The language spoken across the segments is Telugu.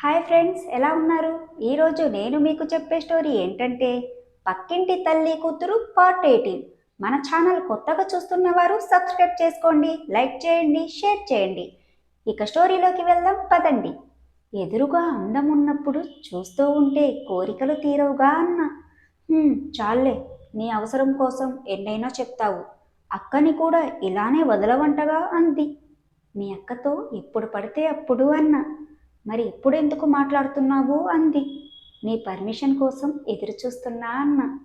హాయ్ ఫ్రెండ్స్ ఎలా ఉన్నారు? ఈరోజు నేను మీకు చెప్పే స్టోరీ ఏంటంటే పక్కింటి తల్లి కూతురు పార్ట్ ఎయిటీన్. మన ఛానల్ కొత్తగా చూస్తున్న వారు సబ్స్క్రైబ్ చేసుకోండి లైక్ చేయండి షేర్ చేయండి. ఇక స్టోరీలోకి వెళ్దాం పదండి. ఎదురుగా అందం ఉన్నప్పుడు చూస్తూ ఉంటే కోరికలు తీరవుగా అన్న. చాలే నీ అవసరం కోసం ఎన్నైనా చెప్తావు. అక్కని కూడా ఇలానే వదలవంటగా అంది. మీ అక్కతో ఎప్పుడు పడితే అప్పుడు అన్నా. మరి ఇప్పుడెందుకు మాట్లాడుతున్నావు? అంది. నీ పర్మిషన్ కోసం ఎదురు చూస్తున్నా అన్న.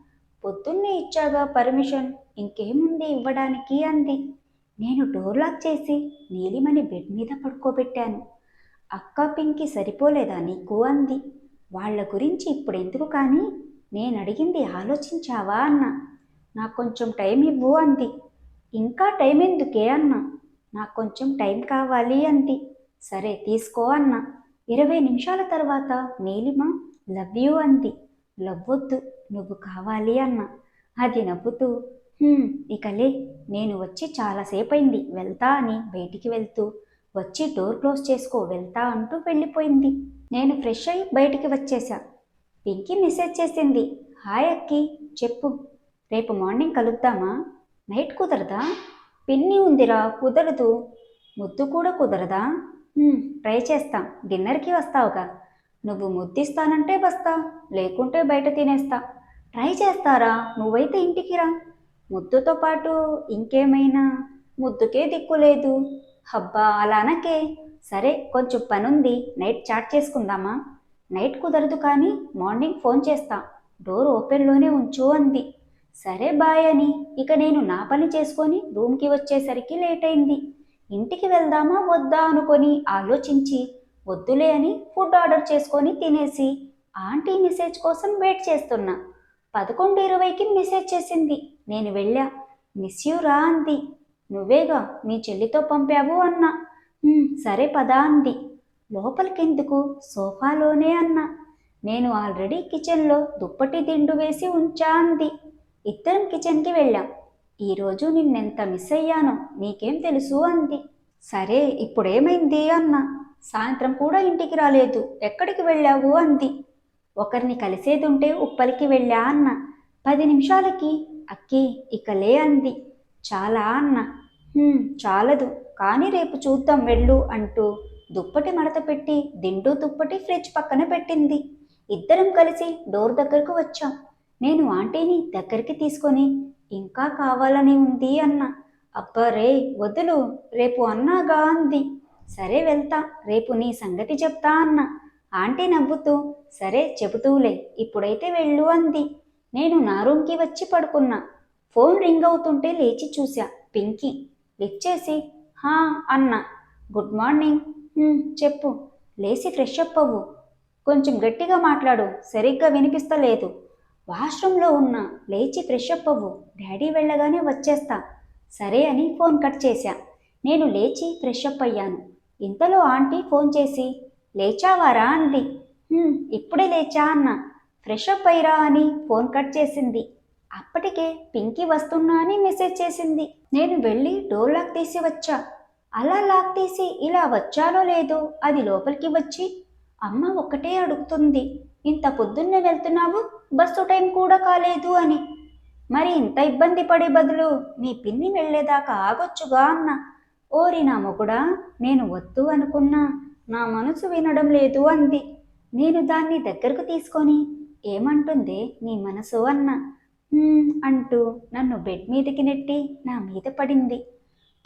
పొద్దున్నే ఇచ్చాగా పర్మిషన్? ఇంకేముంది ఇవ్వడానికి? అంది. నేను డోర్ లాక్ చేసి నీలిమని బెడ్ మీద పడుకోబెట్టాను. అక్క పింకి సరిపోలేదా నీకు? అంది. వాళ్ళ గురించి ఇప్పుడు ఎందుకు కానీ నేను అడిగింది ఆలోచించావా అన్న. నాకు కొంచెం టైం ఇవ్వు అంది. ఇంకా టైం ఎందుకే అన్న? నాకు కొంచెం టైం కావాలి అంది. సరే తీసుకో అన్న. ఇరవై నిమిషాల తర్వాత నీలిమ లవ్ యూ అంది. లవ్ వద్దు నువ్వు కావాలి అన్న. అది నవ్వుతూ ఇకలే నేను వచ్చి చాలాసేపు అయింది వెళ్తా అని బయటికి వెళ్తూ వచ్చి డోర్ క్లోజ్ చేసుకో వెళ్తా అంటూ వెళ్ళిపోయింది. నేను ఫ్రెష్ అయ్యి బయటికి వచ్చేసా. పింకీ మెసేజ్ చేసింది హాయ్ అక్కి చెప్పు. రేపు మార్నింగ్ కలుద్దామా? నైట్ కుదరదా? పిన్ని ఉందిరా కుదరదు. ముద్దు కూడా కుదరదా? ట్రై చేస్తాం. డిన్నర్కి వస్తావుగా. నువ్వు ముద్దిస్తానంటే వస్తా లేకుంటే బయట తినేస్తా. ట్రై చేస్తారా? నువ్వైతే ఇంటికి రా. ముద్దుతో పాటు ఇంకేమైనా? ముద్దుకే దిక్కు లేదు. హబ్బా అలానకే. సరే కొంచెం పనుంది. నైట్ చాట్ చేసుకుందామా? నైట్ కుదరదు కానీ మార్నింగ్ ఫోన్ చేస్తా. డోర్ ఓపెన్లోనే ఉంచు అంది. సరే బాయ్ అని. ఇక నేను నా పని చేసుకొని రూమ్కి వచ్చేసరికి లేట్ అయింది. ఇంటికి వెళ్దామా వద్దా అనుకొని ఆలోచించి వద్దులే అని ఫుడ్ ఆర్డర్ చేసుకొని తినేసి ఆంటీ మెసేజ్ కోసం వెయిట్ చేస్తున్నా. పదకొండు ఇరవైకి మెసేజ్ చేసింది. నేను వెళ్ళా. మిస్ యూ రా అంది. నువ్వేగా మీ చెల్లితో పంపావు అన్నా. సరే పదా అంది. లోపలికెందుకు? సోఫాలోనే అన్నా. నేను ఆల్రెడీ కిచెన్లో దుప్పటి దిండు వేసి ఉంచా అంది. ఇద్దరం కిచెన్కి వెళ్ళాం. ఈరోజు నిన్నెంత మిస్ అయ్యానో నీకేం తెలుసు అంది. సరే ఇప్పుడేమైంది అన్న? సాయంత్రం కూడా ఇంటికి రాలేదు. ఎక్కడికి వెళ్ళావు అంది. ఒకరిని కలిసేదుంటే ఉప్పలికి వెళ్ళా అన్న. పది నిమిషాలకి. అక్కి ఇక లే అంది. చాలా అన్న. చాలదు. కానీ రేపు చూద్దాం వెళ్ళు అంటూ దుప్పటి మడత పెట్టి దిండు దుప్పటి ఫ్రిడ్జ్ పక్కన పెట్టింది. ఇద్దరం కలిసి డోర్ దగ్గరకు వచ్చాం. నేను ఆంటీని దగ్గరికి తీసుకొని ఇంకా కావాలని ఉంది అన్న. అబ్బా రే వదులు రేపు అన్నాగా అంది సరే వెళ్తా రేపు నీ సంగతి చెప్తా అన్న. ఆంటీ నవ్వుతూ సరే చెబుతూలే ఇప్పుడైతే వెళ్ళు అంది. నేను నా రూమ్కి వచ్చి పడుకున్నా. ఫోన్ రింగ్ అవుతుంటే లేచి చూశా పింకీ. లిఫ్ట్ చేసి హా అన్న. Good morning. చెప్పు. లేచి ఫ్రెష్ అప్ అవ్వు. కొంచెం గట్టిగా మాట్లాడు సరిగ్గా వినిపిస్తలేదు. వాష్రూమ్లో ఉన్నా లేచి ఫ్రెష్ అప్ అవ్వు. డాడీ వెళ్ళగానే వచ్చేస్తా. సరే అని ఫోన్ కట్ చేశా. నేను లేచి ఫ్రెష్ అప్ అయ్యాను. ఇంతలో ఆంటీ ఫోన్ చేసి లేచావారా? అంది. ఇప్పుడే లేచా అన్న. ఫ్రెష్ అప్ అయ్యిరా అని ఫోన్ కట్ చేసింది. అప్పటికే పింకీ వస్తున్నా అని మెసేజ్ చేసింది. నేను వెళ్ళి డోర్ లాక్ తీసి వచ్చా. అలా లాక్ తీసి ఇలా వచ్చానో లేదో అది లోపలికి వచ్చి అమ్మ ఒక్కటే అడుగుతుంది. ఇంత పొద్దున్నే వెళ్తున్నావు? బస్సు టైం కూడా కాలేదు అని. మరి ఇంత ఇబ్బంది పడే బదులు మీ పిన్ని వెళ్ళేదాకా ఆగొచ్చుగా అన్న. ఓరి నా మొగుడా నేను వద్దు అనుకున్నా. నా మనసు వినడం లేదు అంది. నేను దాన్ని దగ్గరకు తీసుకొని ఏమంటుంది నీ మనసు అన్న. అంటూ నన్ను బెడ్ మీదకి నెట్టి నా మీద పడింది.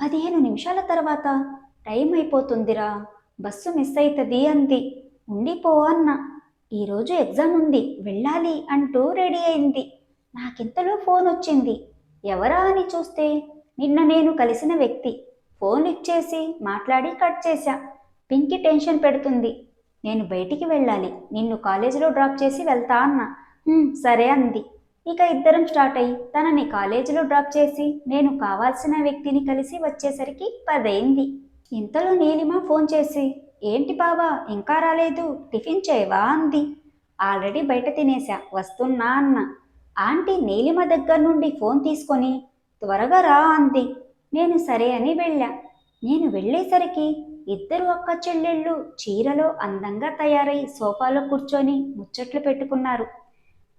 పదిహేను నిమిషాల తర్వాత టైం అయిపోతుందిరా బస్సు మిస్ అవుతుంది అంది. ఉండిపో అన్న. ఈరోజు ఎగ్జామ్ ఉంది వెళ్ళాలి అంటూ రెడీ అయింది. నాకింతలో ఫోన్ వచ్చింది. ఎవరా అని చూస్తే నిన్న నేను కలిసిన వ్యక్తి. ఫోన్ ఇచ్చేసి మాట్లాడి కట్ చేశా. పింకి టెన్షన్ పెడుతుంది. నేను బయటికి వెళ్ళాలి నిన్ను కాలేజీలో డ్రాప్ చేసి వెళ్తా అన్న. సరే అంది. ఇక ఇద్దరం స్టార్ట్ అయ్యి తనని కాలేజీలో డ్రాప్ చేసి నేను కావాల్సిన వ్యక్తిని కలిసి వచ్చేసరికి పదైంది. ఇంతలో నీలిమ ఫోన్ చేసి ఏంటి బావా? ఇంకా రాలేదు. టిఫిన్ చేయవా? అంది. ఆల్రెడీ బయట తినేసా వస్తున్నా అన్న. ఆంటీ నీలిమ దగ్గర నుండి ఫోన్ తీసుకొని త్వరగా రా అంది. నేను సరే అని వెళ్ళా. నేను వెళ్ళేసరికి ఇద్దరు అక్క చెల్లెళ్ళు చీరలో అందంగా తయారై సోఫాలో కూర్చొని ముచ్చట్లు పెట్టుకున్నారు.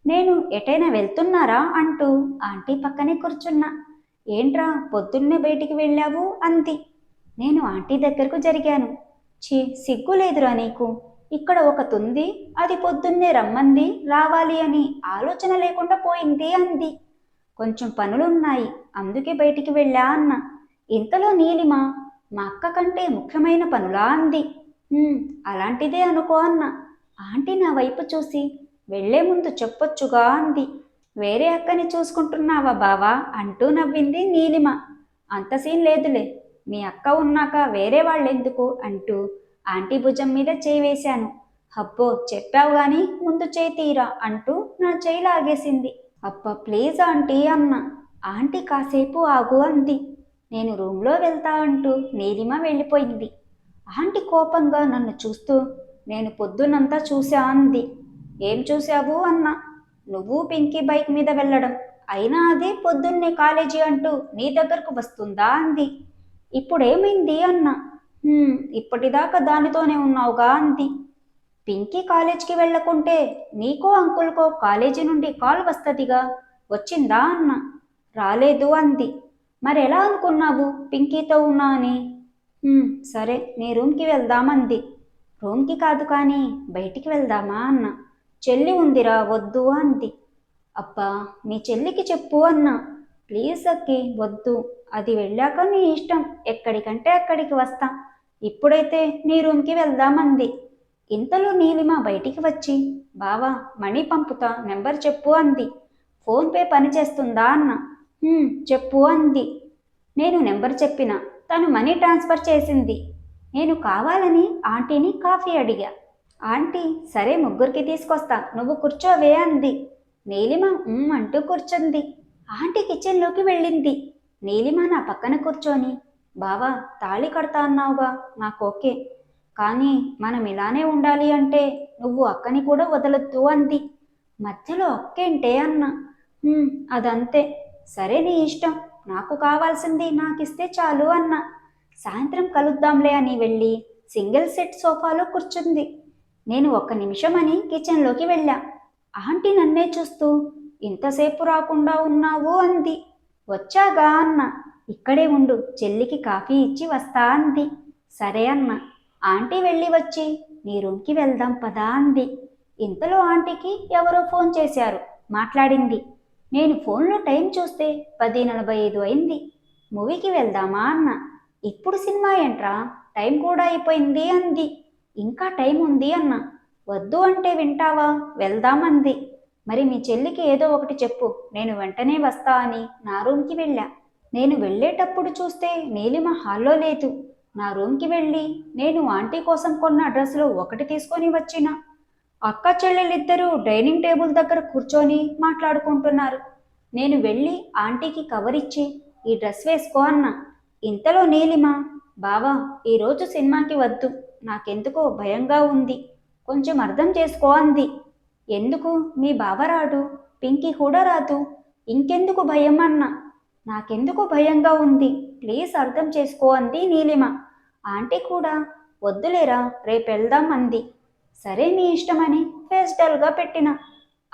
నేను ఎటైనా వెళ్తున్నారా? అంటూ ఆంటీ పక్కనే కూర్చున్నా. ఏంట్రా పొద్దున్నే బయటికి వెళ్ళావు? అంది. నేను ఆంటీ దగ్గరకు జరిగాను. ఛీ సిగ్గు లేదురా నీకు. ఇక్కడ ఒక తుంది అది పొద్దున్నే రమ్మంది రావాలి అని ఆలోచన లేకుండా పోయింది అంది. కొంచెం పనులున్నాయి అందుకే బయటికి వెళ్ళా అన్న. ఇంతలో నీలిమ మా అక్క కంటే ముఖ్యమైన పనులా అంది. అలాంటిదే అనుకో అన్న. ఆంటీ నా వైపు చూసి వెళ్ళే ముందు చెప్పొచ్చుగా అంది. వేరే అక్కని చూసుకుంటున్నావా బావా? అంటూ నవ్వింది నీలిమ. అంత సీన్ లేదులే. మీ అక్క ఉన్నాక వేరే వాళ్ళెందుకు అంటూ ఆంటీ భుజం మీద చేయి వేశాను. అబ్బో చెప్పావు గాని ముందు చేయి తీరా అంటూ నా చేయి లాగేసింది. అబ్బా ప్లీజ్ ఆంటీ అన్న. ఆంటీ కాసేపు ఆగు అంది. నేను రూమ్లో వెళ్తా అంటూ నీలిమ వెళ్ళిపోయింది. ఆంటీ కోపంగా నన్ను చూస్తూ నేను పొద్దునంతా చూసా అంది. ఏం చూశావు అన్న? నువ్వు పింకీ బైక్ మీద వెళ్ళడం. అయినా అదే పొద్దున్నే కాలేజీ అంటూ నీ దగ్గరకు వస్తుందా అంది. ఇప్పుడేమైంది అన్నా? ఇప్పటిదాకా దానితోనే ఉన్నావుగా అంది. పింకీ కాలేజ్కి వెళ్ళకుంటే నీకో అంకుల్కో కాలేజీ నుండి కాల్ వస్తదిగా. వచ్చిందా అన్న? రాలేదు అంది. మరెలా అనుకున్నావు? పింకీతో ఉన్నా అని. సరే నీ రూమ్కి వెళ్దామంది. రూమ్కి కాదు కానీ బయటికి వెళ్దామా అన్న? చెల్లి ఉందిరా వద్దు అంది. అబ్బా మీ చెల్లికి చెప్పు అన్న. ప్లీజ్ అక్కి వద్దు. అది వెళ్ళాక నీ ఇష్టం. ఎక్కడికంటే అక్కడికి వస్తా. ఇప్పుడైతే నీ రూమ్కి వెళ్దామంది. ఇంతలో నీలిమ బయటికి వచ్చి బావా మనీ పంపుతా. నెంబర్ చెప్పు అంది. ఫోన్పే పనిచేస్తుందా అన్న. చెప్పు అంది. నేను నెంబర్ చెప్పిన. తను మనీ ట్రాన్స్ఫర్ చేసింది. నేను కావాలని ఆంటీని కాఫీ అడిగా. ఆంటీ సరే ముగ్గురికి తీసుకొస్తా. నువ్వు కూర్చోవే అంది. నీలిమ అంటూ కూర్చుంది. ఆంటీ కిచెన్లోకి వెళ్ళింది. నీలిమ నా పక్కన కూర్చొని బావా తాళి కడతా అన్నావుగా నాకు ఓకే. కానీ మనం ఇలానే ఉండాలి అంటే నువ్వు అక్కని కూడా వదలొద్దు అంది. మధ్యలో అక్కేంటే అన్న? అదంతే. సరే నీ ఇష్టం. నాకు కావాల్సింది నాకిస్తే చాలు అన్న. సాయంత్రం కలుద్దాంలే అని వెళ్ళి సింగిల్ సెట్ సోఫాలో కూర్చుంది. నేను ఒక్క నిమిషం అని కిచెన్లోకి వెళ్ళా. ఆంటీ నన్నే చూస్తూ ఇంతసేపు రాకుండా ఉన్నావు అంది. వచ్చాగా అన్న. ఇక్కడే ఉండు చెల్లికి కాఫీ ఇచ్చి వస్తా అంది. సరే అన్న. ఆంటీ వెళ్ళి వచ్చి నీ రూమ్కి వెళ్దాం పదా అంది. ఇంతలో ఆంటీకి ఎవరో ఫోన్ చేశారు మాట్లాడింది. నేను ఫోన్లో టైం చూస్తే పది నలభై ఐదు అయింది. మూవీకి వెళ్దామా అన్న. ఇప్పుడు సినిమా ఏంట్రా? టైం కూడా అయిపోయింది అంది. ఇంకా టైం ఉంది అన్న. వద్దు అంటే వింటావా? వెళ్దామంది మరి మీ చెల్లికి ఏదో ఒకటి చెప్పు. నేను వెంటనే వస్తా అని నా రూమ్కి వెళ్ళా. నేను వెళ్ళేటప్పుడు చూస్తే నీలిమ హాల్లో లేదు. నా రూమ్కి వెళ్ళి నేను ఆంటీ కోసం కొన్న డ్రెస్సులు ఒకటి తీసుకొని వచ్చిన. అక్క చెల్లెలిద్దరూ డైనింగ్ టేబుల్ దగ్గర కూర్చొని మాట్లాడుకుంటున్నారు. నేను వెళ్ళి ఆంటీకి కవర్ ఇచ్చి ఈ డ్రెస్ వేసుకో అన్న. ఇంతలో నీలిమ బావా ఈరోజు సినిమాకి వద్దు. నాకెందుకో భయంగా ఉంది. కొంచెం అర్థం చేసుకో అంది. ఎందుకు? మీ బావ రాడు. పింకీ కూడా రాదు. ఇంకెందుకు భయం అన్న? నాకెందుకు భయంగా ఉంది? ప్లీజ్ అర్థం చేసుకో అంది నీలిమ. ఆంటీ కూడా వద్దులేరా రేపు వెళ్దాం అంది. సరే మీ ఇష్టమని ఫేస్ డల్గా పెట్టిన.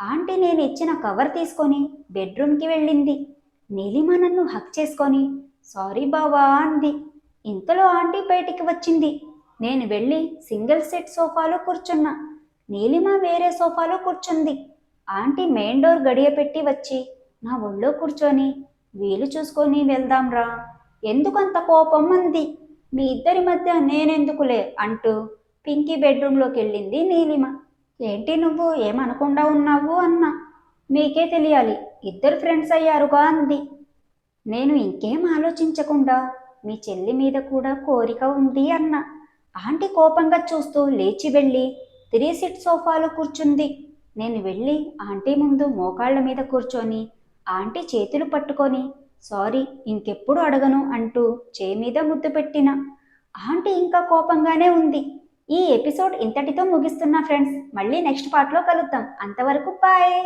ఆంటీ నేను ఇచ్చిన కవర్ తీసుకొని బెడ్రూమ్కి వెళ్ళింది. నీలిమ నన్ను హక్ చేసుకొని సారీ బావా అంది. ఇంతలో ఆంటీ బయటికి వచ్చింది. నేను వెళ్ళి సింగిల్ సెట్ సోఫాలో కూర్చున్నా. నీలిమ వేరే సోఫాలో కూర్చుంది. ఆంటీ మెయిన్ డోర్ గడియ పెట్టి వచ్చి నా ఒళ్ళో కూర్చొని వీలు చూసుకొని వెళ్దాంరా ఎందుకంత కోపం అంది? మీ ఇద్దరి మధ్య నేనెందుకులే అంటూ పింకీ బెడ్రూమ్లోకి వెళ్ళింది నీలిమ. ఏంటి నువ్వు? ఏమనకుండా ఉన్నావు? అన్న. మీకే తెలియాలి. ఇద్దరు ఫ్రెండ్స్ అయ్యారుగా అంది. నేను ఇంకేం ఆలోచించకుండా మీ చెల్లి మీద కూడా కోరిక ఉంది అన్న. ఆంటీ కోపంగా చూస్తూ లేచి వెళ్ళి త్రీ సిట్ సోఫాలో కూర్చుంది. నేను వెళ్ళి ఆంటీ ముందు మోకాళ్ళ మీద కూర్చొని ఆంటీ చేతులు పట్టుకొని సారీ ఇంకెప్పుడు అడగను అంటూ చే మీద ముద్దు పెట్టిన. ఆంటీ ఇంకా కోపంగానే ఉంది. ఈ ఎపిసోడ్ ఇంతటితో ముగిస్తున్నా ఫ్రెండ్స్. మళ్ళీ నెక్స్ట్ పార్ట్లో కలుద్దాం. అంతవరకు బాయ్.